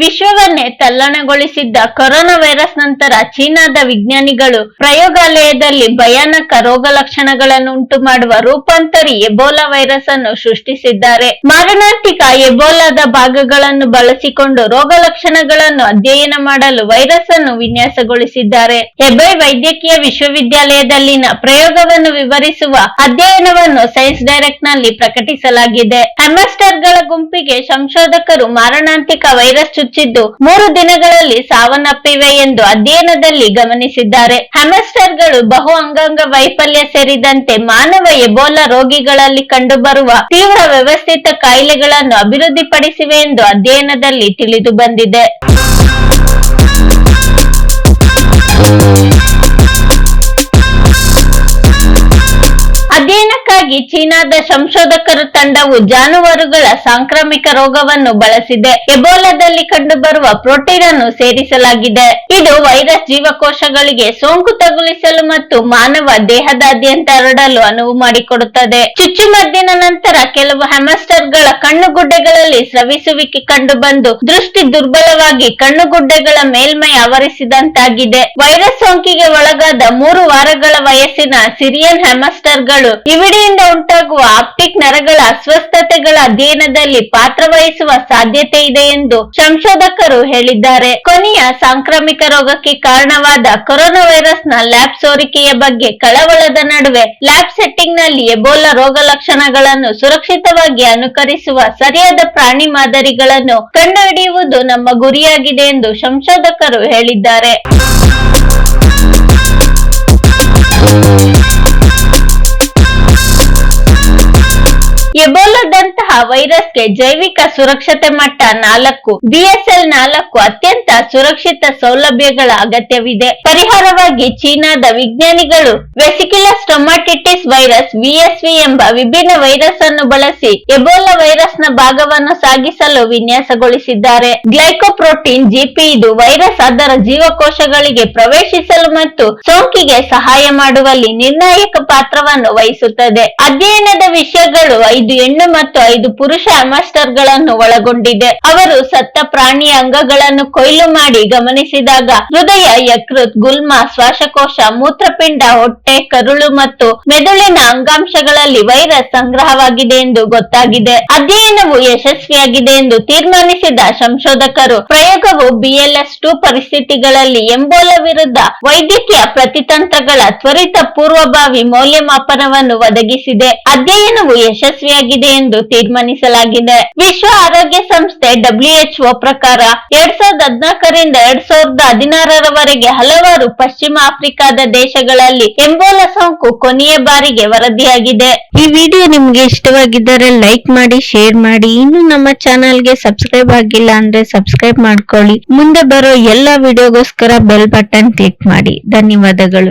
ವಿಶ್ವವನ್ನೇ ತಲ್ಲಣಗೊಳಿಸಿದ್ದ corona virus ನಂತರ ಚೀನಾದ ವಿಜ್ಞಾನಿಗಳು ಪ್ರಯೋಗಾಲಯದಲ್ಲಿ ಭಯಾನಕ ರೋಗ ಲಕ್ಷಣಗಳನ್ನು ಉಂಟು ಮಾಡುವ ರೂಪಾಂತರಿ ಎಬೋಲಾ ವೈರಸ್ ಅನ್ನು ಸೃಷ್ಟಿಸಿದ್ದಾರೆ. ಮಾರಣಾಂತಿಕ ಎಬೋಲಾದ ಭಾಗಗಳನ್ನು ಬಳಸಿಕೊಂಡು ರೋಗ ಲಕ್ಷಣಗಳನ್ನು ಅಧ್ಯಯನ ಮಾಡಲು ವೈರಸ್ ಅನ್ನು ವಿನ್ಯಾಸಗೊಳಿಸಿದ್ದಾರೆ. ಹೆಬೈ ವೈದ್ಯಕೀಯ ವಿಶ್ವವಿದ್ಯಾಲಯದಲ್ಲಿನ ಪ್ರಯೋಗವನ್ನು ವಿವರಿಸುವ ಅಧ್ಯಯನವನ್ನು ಸೈನ್ಸ್ ಡೈರೆಕ್ಟ್ನಲ್ಲಿ ಪ್ರಕಟಿಸಲಾಗಿದೆ. ಹೆಮಸ್ಟರ್ಗಳ ಗುಂಪಿಗೆ ಸಂಶೋಧಕರು ಮಾರಣಾಂತಿಕ ವೈರಸ್ ಚುಚ್ಚಿದ್ದು ಮೂರು ದಿನಗಳಲ್ಲಿ ಸಾವನ್ನಪ್ಪಿವೆ ಎಂದು ಅಧ್ಯಯನದಲ್ಲಿ ಗಮನಿಸಿದ್ದಾರೆ. ಹ್ಯಾಮಸ್ಟರ್ಗಳು ಬಹು ಅಂಗಾಂಗ ವೈಫಲ್ಯ ಸೇರಿದಂತೆ ಮಾನವ ಎಬೋಲಾ ರೋಗಿಗಳಲ್ಲಿ ಕಂಡುಬರುವ ತೀವ್ರ ವ್ಯವಸ್ಥಿತ ಕಾಯಿಲೆಗಳನ್ನು ಅಭಿವೃದ್ಧಿಪಡಿಸಿವೆ ಎಂದು ಅಧ್ಯಯನದಲ್ಲಿ ತಿಳಿದು ಬಂದಿದೆ ಅಧ್ಯಯನಕ್ಕಾಗಿ ಚೀನಾದ ಸಂಶೋಧಕರ ತಂಡವು ಜಾನುವಾರುಗಳ ಸಾಂಕ್ರಾಮಿಕ ರೋಗವನ್ನು ಬಳಸಿದೆ. ಎಬೋಲಾದಲ್ಲಿ ಕಂಡುಬರುವ ಪ್ರೋಟೀನ್ ಅನ್ನು ಸೇರಿಸಲಾಗಿದೆ. ಇದು ವೈರಸ್ ಜೀವಕೋಶಗಳಿಗೆ ಸೋಂಕು ತಗುಲಿಸಲು ಮತ್ತು ಮಾನವ ದೇಹದಾದ್ಯಂತ ಹರಡಲು ಅನುವು ಮಾಡಿಕೊಡುತ್ತದೆ. ಚುಚ್ಚುಮದ್ದಿನ ನಂತರ ಕೆಲವು ಹ್ಯಾಮಸ್ಟರ್ಗಳ ಕಣ್ಣುಗುಡ್ಡೆಗಳಲ್ಲಿ ಸ್ರವಿಸುವಿಕೆ ಕಂಡುಬಂದು ದೃಷ್ಟಿ ದುರ್ಬಲವಾಗಿ ಕಣ್ಣುಗುಡ್ಡೆಗಳ ಮೇಲ್ಮೈ ಆವರಿಸಿದಂತಾಗಿದೆ. ವೈರಸ್ ಸೋಂಕಿಗೆ ಒಳಗಾದ ಮೂರು ವಾರಗಳ ವಯಸ್ಸಿನ ಸಿರಿಯನ್ ಹ್ಯಾಮಸ್ಟರ್ಗಳು ಇವಿಡಿಯಿಂದ ಉಂಟಾಗುವ ಆಪ್ಟಿಕ್ ನರಗಳ ಅಸ್ವಸ್ಥತೆಗಳ ಅಧ್ಯಯನದಲ್ಲಿ ಪಾತ್ರವಹಿಸುವ ಸಾಧ್ಯತೆ ಇದೆ ಎಂದು ಸಂಶೋಧಕರು ಹೇಳಿದ್ದಾರೆ. ಕೊನೆಯ ಸಾಂಕ್ರಾಮಿಕ ರೋಗಕ್ಕೆ ಕಾರಣವಾದ ಕೊರೋನಾ ವೈರಸ್ನ ಲ್ಯಾಬ್ ಸೋರಿಕೆಯ ಬಗ್ಗೆ ಕಳವಳದ ನಡುವೆ ಲ್ಯಾಬ್ ಸೆಟ್ಟಿಂಗ್ನಲ್ಲಿ ಎಬೋಲಾ ರೋಗ ಲಕ್ಷಣಗಳನ್ನು ಸುರಕ್ಷಿತವಾಗಿ ಅನುಕರಿಸುವ ಸರಿಯಾದ ಪ್ರಾಣಿ ಮಾದರಿಗಳನ್ನು ಕಂಡುಹಿಡಿಯುವುದು ನಮ್ಮ ಗುರಿಯಾಗಿದೆ ಎಂದು ಸಂಶೋಧಕರು ಹೇಳಿದ್ದಾರೆ. ಎಬೋಲಾದಂತಹ ವೈರಸ್ಗೆ ಜೈವಿಕ ಸುರಕ್ಷತೆ ಮಟ್ಟ ನಾಲ್ಕು ಬಿಎಸ್ಎಲ್ ನಾಲ್ಕು ಅತ್ಯಂತ ಸುರಕ್ಷಿತ ಸೌಲಭ್ಯಗಳ ಅಗತ್ಯವಿದೆ. ಪರಿಹಾರವಾಗಿ ಚೀನಾದ ವಿಜ್ಞಾನಿಗಳು ವೆಸಿಕ್ಯುಲಸ್ ಸ್ಟೊಮಾಟಿಟಿಸ್ ವೈರಸ್ ವಿಎಸ್ವಿ ಎಂಬ ವಿಭಿನ್ನ ವೈರಸ್ ಅನ್ನು ಬಳಸಿ ಎಬೋಲಾ ವೈರಸ್ನ ಭಾಗವನ್ನು ಸಾಗಿಸಲು ವಿನ್ಯಾಸಗೊಳಿಸಿದ್ದಾರೆ. ಗ್ಲೈಕೋಪ್ರೋಟೀನ್ ಜಿಪಿ ಇದು ವೈರಸ್ ಅದರ ಜೀವಕೋಶಗಳಿಗೆ ಪ್ರವೇಶಿಸಲು ಮತ್ತು ಸೋಂಕಿಗೆ ಸಹಾಯ ಮಾಡುವಲ್ಲಿ ನಿರ್ಣಾಯಕ ಪಾತ್ರವನ್ನು ವಹಿಸುತ್ತದೆ. ಅಧ್ಯಯನದ ವಿಷಯಗಳು ಐದು ಹೆಣ್ಣು ಮತ್ತು ಐದು ಪುರುಷ ಗಳನ್ನು ಒಳಗೊಂಡಿದೆ. ಅವರು ಸತ್ತ ಪ್ರಾಣಿಯ ಅಂಗಗಳನ್ನು ಕೊಯ್ಲು ಮಾಡಿ ಗಮನಿಸಿದಾಗ ಹೃದಯ, ಯಕೃತ್, ಗುಲ್ಮ, ಶ್ವಾಸಕೋಶ, ಮೂತ್ರಪಿಂಡ, ಹೊಟ್ಟೆ, ಕರುಳು ಮತ್ತು ಮೆದುಳಿನ ಅಂಗಾಂಶಗಳಲ್ಲಿ ವೈರಸ್ ಸಂಗ್ರಹವಾಗಿದೆ ಎಂದು ಗೊತ್ತಾಗಿದೆ. ಅಧ್ಯಯನವು ಯಶಸ್ವಿಯಾಗಿದೆ ಎಂದು ತೀರ್ಮಾನಿಸಿದ ಸಂಶೋಧಕರು, ಪ್ರಯೋಗವು ಬಿಎಲ್ಎಸ್ ಟು ಪರಿಸ್ಥಿತಿಗಳಲ್ಲಿ ಎಂಬೋಲ ವಿರುದ್ಧ ವೈದ್ಯಕೀಯ ಪ್ರತಿತಂತ್ರಗಳ ತ್ವರಿತ ಪೂರ್ವಭಾವಿ ಮೌಲ್ಯಮಾಪನವನ್ನು ಒದಗಿಸಿದೆ. ಅಧ್ಯಯನವು ಯಶಸ್ವಿಯಾಗಿದೆ ಎಂದು ತೀರ್ಮಾನಿಸಲಾಗಿದೆ. ವಿಶ್ವ ಆರೋಗ್ಯ ಸಂಸ್ಥೆ ಡಬ್ಲ್ಯೂಎಚ್ಒ ಪ್ರಕಾರ ಎರಡ್ ಸಾವಿರದ ಹದಿನಾಲ್ಕರಿಂದ ಎರಡ್ ಸಾವಿರದ ಹದಿನಾರರವರೆಗೆ ಹಲವಾರು ಪಶ್ಚಿಮ ಆಫ್ರಿಕಾದ ದೇಶಗಳಲ್ಲಿ ಎಂಬೋಲಾ ಸೋಂಕು ಕೊನೆಯ ಬಾರಿಗೆ ವರದಿಯಾಗಿದೆ. ಈ ವಿಡಿಯೋ ನಿಮ್ಗೆ ಇಷ್ಟವಾಗಿದ್ದರೆ ಲೈಕ್ ಮಾಡಿ, ಶೇರ್ ಮಾಡಿ. ಇನ್ನು ನಮ್ಮ ಚಾನಲ್ಗೆ ಸಬ್ಸ್ಕ್ರೈಬ್ ಆಗಿಲ್ಲ ಅಂದ್ರೆ ಸಬ್ಸ್ಕ್ರೈಬ್ ಮಾಡ್ಕೊಳ್ಳಿ. ಮುಂದೆ ಬರೋ ಎಲ್ಲಾ ವಿಡಿಯೋಗೋಸ್ಕರ ಬೆಲ್ ಬಟನ್ ಕ್ಲಿಕ್ ಮಾಡಿ. ಧನ್ಯವಾದಗಳು.